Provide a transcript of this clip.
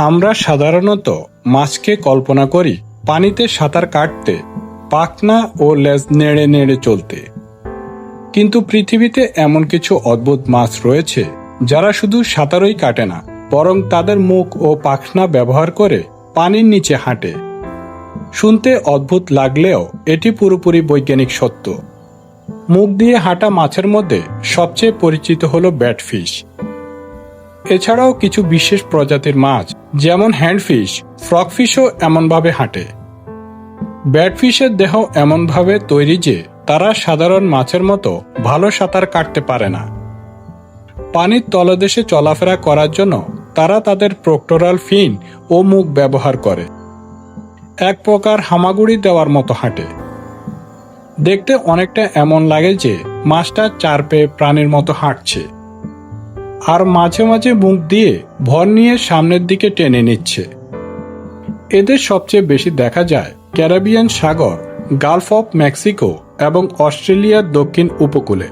আমরা সাধারণত মাছকে কল্পনা করি পানিতে সাঁতার কাটতে, পাখনা ও লেজ নেড়ে নেড়ে চলতে। কিন্তু পৃথিবীতে এমন কিছু অদ্ভুত মাছ রয়েছে যারা শুধু সাঁতারই কাটে না, বরং তাদের মুখ ও পাখনা ব্যবহার করে পানির নিচে হাঁটে। শুনতে অদ্ভুত লাগলেও এটি পুরোপুরি বৈজ্ঞানিক সত্য। মুখ দিয়ে হাঁটা মাছের মধ্যে সবচেয়ে পরিচিত হলো ব্যাটফিশ। এছাড়াও কিছু বিশেষ প্রজাতির মাছ যেমন হ্যান্ডফিশ, ফ্রকফিশও এমনভাবে হাঁটে। ব্যাটফিশের দেহ এমনভাবে তৈরি যে, তারা সাধারণ মাছের মতো ভালো সাঁতার কাটতে পারে না। পানির তলদেশে চলাফেরা করার জন্য তারা তাদের প্রক্টোরাল ফিন ও মুখ ব্যবহার করে। এক প্রকার হামাগুড়ি দেওয়ার মতো হাঁটে। দেখতে অনেকটা এমন লাগে যে, মাছটা চার পেয়ে প্রাণীর মতো হাঁটছে। আর মাঝে মাঝে মুখ দিয়ে ভর নিয়ে সামনের দিকে টেনে নিচ্ছে। এদের সবচেয়ে বেশি দেখা যায় ক্যারাবিয়ান সাগর, গালফ অফ মেক্সিকো এবং অস্ট্রেলিয়ার দক্ষিণ উপকূলে।